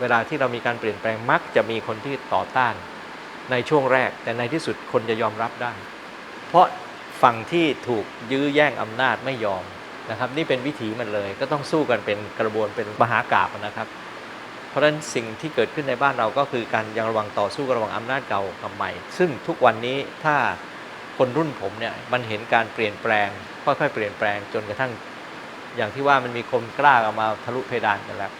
เวลาที่เรามีการเปลี่ยนแปลงมักจะมีคนที่ต่อต้านในช่วงแรก แต่ในที่สุดคนจะยอมรับได้ เพราะฝั่งที่ถูกยื้อแย่งอำนาจไม่ยอมนะครับ นี่เป็นวิถีมันเลย ก็ต้องสู้กันเป็นกระบวนเป็นมหากาบนะครับ เพราะฉะนั้นสิ่งที่เกิดขึ้นในบ้านเราก็คือการยังระวังต่อสู้ระหวังอำนาจเก่ากับใหม่ ซึ่งทุกวันนี้ถ้าคนรุ่นผมเนี่ยมันเห็นการเปลี่ยนแปลงค่อยๆเปลี่ยนแปลงจนกระทั่ง อย่างที่ว่ามันมีคนกล้าเอามาทะลุเพดานกันแล้ว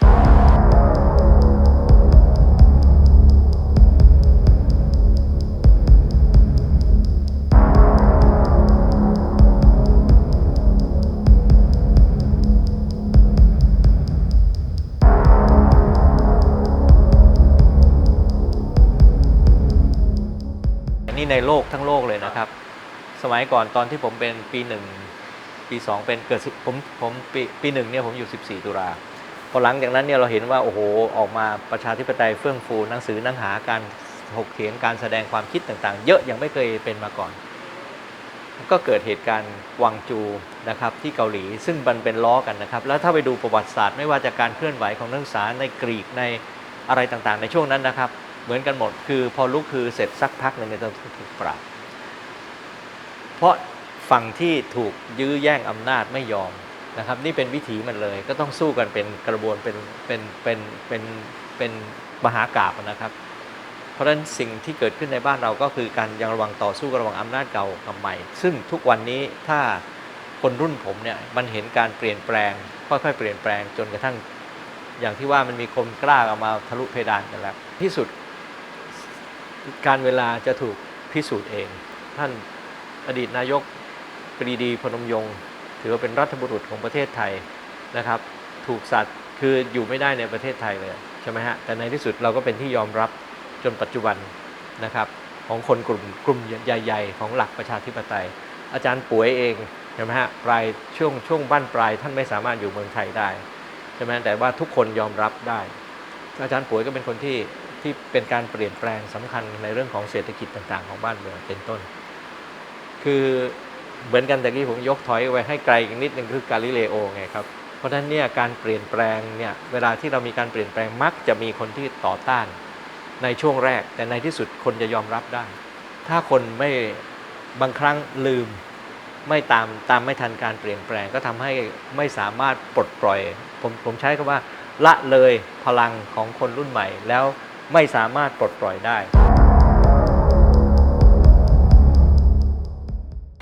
นนี้ในโลกทั้งโลกเลยนะครับ สมัยก่อนตอนที่ผมเป็นปีหนึ่งปีสองเป็นเกิดผมผมปีปีหนึ่งเนี่ยผมอยู่ 14 ตุลาพอหลังจากนั้นเนี่ยเราเห็นว่าโอ้โหออกมาประชาธิปไตยเฟื่องฟูหนังสือนังหาการถกเถียงการแสดงความคิดต่างๆ เยอะยังไม่เคยเป็นมาก่อน ก็เกิดเหตุการณ์กวางจูนะครับที่เกาหลีซึ่งมันเป็นล้อกันนะครับ แล้วถ้าไปดูประวัติศาสตร์ไม่ว่าจากการเคลื่อนไหวของนักศึกษาในกรีกในอะไรต่างๆ ในช่วงนั้นนะครับ เหมือนกันหมด คือพอลุกคือเสร็จสักพักหนึ่งเนี่ยจะถูกปราบเพราะฝั่งที่ถูกยื้อแย่งอำนาจไม่ยอมนะครับ นี่เป็นวิถีมันเลย ก็ต้องสู้กันเป็นกระบวนเป็นเป็นเป็นเป็นเป็นมหากาบนะครับ เพราะฉะนั้นสิ่งที่เกิดขึ้นในบ้านเราก็คือการยังระวังต่อสู้ระวังอำนาจเก่ากับใหม่ ซึ่งทุกวันนี้ถ้าคนรุ่นผมเนี่ยมันเห็นการเปลี่ยนแปลง ค่อยๆเปลี่ยนแปลงจนกระทั่งอย่างที่ว่ามันมีคนกล้าเอามาทะลุเพดานกันแล้วที่สุด การเวลาจะถูกพิสูจน์เอง ท่านอดีตนายกปรีดีพนมยงค์ถือว่าเป็นรัฐบุรุษของประเทศไทยนะครับ ถูกสัตว์คืออยู่ไม่ได้ในประเทศไทยเลยใช่ไหมฮะแต่ในที่สุดเราก็เป็นที่ยอมรับจนปัจจุบันนะครับของคนกลุ่มกลุ่มใหญ่ๆ ของหลักประชาธิปไตย อาจารย์ป่วยเองใช่ไหมฮะปลายช่วงช่วงบ้านปลายท่านไม่สามารถอยู่เมืองไทยได้ใช่ไหมแต่ว่าทุกคนยอมรับได้ อาจารย์ป่วยก็เป็นคนที่ ที่เป็นการเปลี่ยนแปลงสำคัญในเรื่องของเศรษฐกิจต่างๆ ของบ้านเมืองเป็นต้น คือเหมือนกันแต่กี้ผมยกถอยไว้ให้ไกลอีกนิดนึงคือกาลิเลโอไงครับเพราะฉะนั้นเนี่ยการเปลี่ยนแปลงเนี่ยเวลาที่เรามีการเปลี่ยนแปลงมักจะมีคนที่ต่อต้านในช่วงแรก แต่ในที่สุดคนจะยอมรับได้ ถ้าคนไม่บางครั้งลืมไม่ตามตามไม่ทันการเปลี่ยนแปลงก็ทำให้ไม่สามารถปลดปล่อย ผมผมใช้คำว่าละเลยพลังของคนรุ่นใหม่แล้ว ไม่สามารถปลดปล่อยได้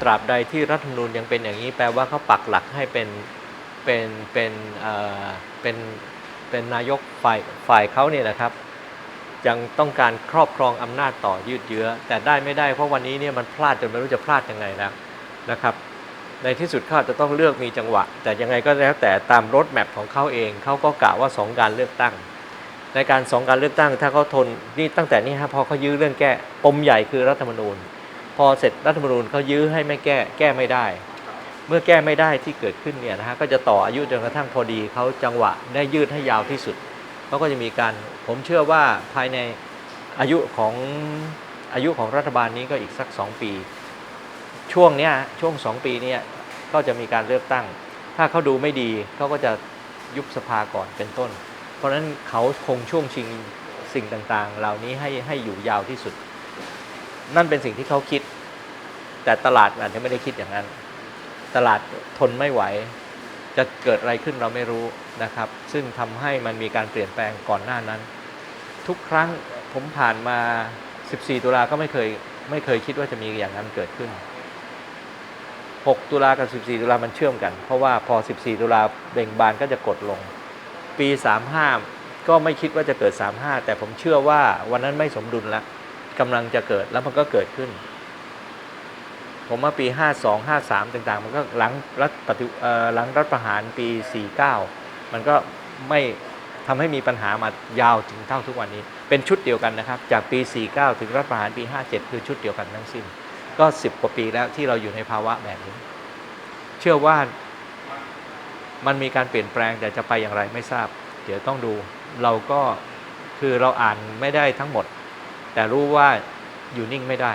ตราบใดที่รัฐธรรมนูญยังเป็นอย่างนี้แปลว่าเขาปักหลักให้เป็นเป็นเป็นเอ่อเป็นเป็นนายกฝ่ายฝ่ายเขาเนี่ยนะครับยังต้องการครอบครองอำนาจต่อยืดเยื้อ แต่ได้ไม่ได้เพราะวันนี้เนี่ยมันพลาดจนไม่รู้จะพลาดยังไงแล้วนะครับ ในที่สุดเขาจจะต้องเลือกมีจังหวะ แต่ยังไงก็แล้วแต่ตามรถแมพของเขาเองเขาก็กะว่าสองการเลือกตั้ง ในการสองการเลือกตั้ง ถ้าเขาทนนี่ตั้งแต่นี้ฮะพอเขายื้อเรื่องแก้ปมใหญ่คือรัฐธรรมนูญ พอเสร็จรัฐธรรมนูญเขายื้อให้ไม่แก้แก้ไม่ได้ เมื่อแก้ไม่ได้ที่เกิดขึ้นเนี่ยนะฮะก็จะต่ออายุจนกระทั่งพอดีเขาจังหวะได้ยืดให้ยาวที่สุดเขาก็จะมีการผมเชื่อว่าภายในอายุของอายุของรัฐบาลนี้ก็อีกสัก 2 ปี ช่วงเนี้ยช่วง 2 ปีเนี้ยก็จะมีการเลือกตั้ง ถ้าเขาดูไม่ดีเขาก็จะยุบสภาก่อนเป็นต้น เพราะฉะนั้นเขาคงช่วงชิงสิ่งต่างๆ เหล่านี้ให้ให้อยู่ยาวที่สุด นั่นเป็นสิ่งที่เขาคิด แต่ตลาดอาจจะไม่ได้คิดอย่างนั้น ตลาดทนไม่ไหว จะเกิดอะไรขึ้นเราไม่รู้นะครับ ซึ่งทำให้มันมีการเปลี่ยนแปลงก่อนหน้านั้น ทุกครั้งผมผ่านมา 14 ตุลาก็ไม่เคยไม่เคยคิดว่าจะมีอย่างนั้นเกิดขึ้น 6 ตุลากับ 14 ตุลามันเชื่อมกัน เพราะว่าพอ 14 ตุลาเบ่งบานก็จะกดลง ปี 35 ก็ไม่คิดว่าจะเกิด 35 แต่ผมเชื่อว่าวันนั้นไม่สมดุลแล้วกำลังจะเกิดแล้วมันก็เกิดขึ้น ผมว่าปี 52 53 ต่างๆ มันก็หลังรัฐปฏิหลังรัฐประหารปี 49 มันก็ไม่ทำให้มีปัญหามายาวถึงเท่าทุกวันนี้ เป็นชุดเดียวกันนะครับ จากปี 49 ถึงรัฐประหารปี 57 คือชุดเดียวกันทั้งสิ้น ก็ 10 กว่าปีแล้วที่เราอยู่ในภาวะแบบนี้ เชื่อว่า มันมีการเปลี่ยนแปลงแต่จะไปอย่างไรไม่ทราบ เดี๋ยวต้องดู เราก็คือเราอ่านไม่ได้ทั้งหมด แต่รู้ว่าอยู่นิ่งไม่ได้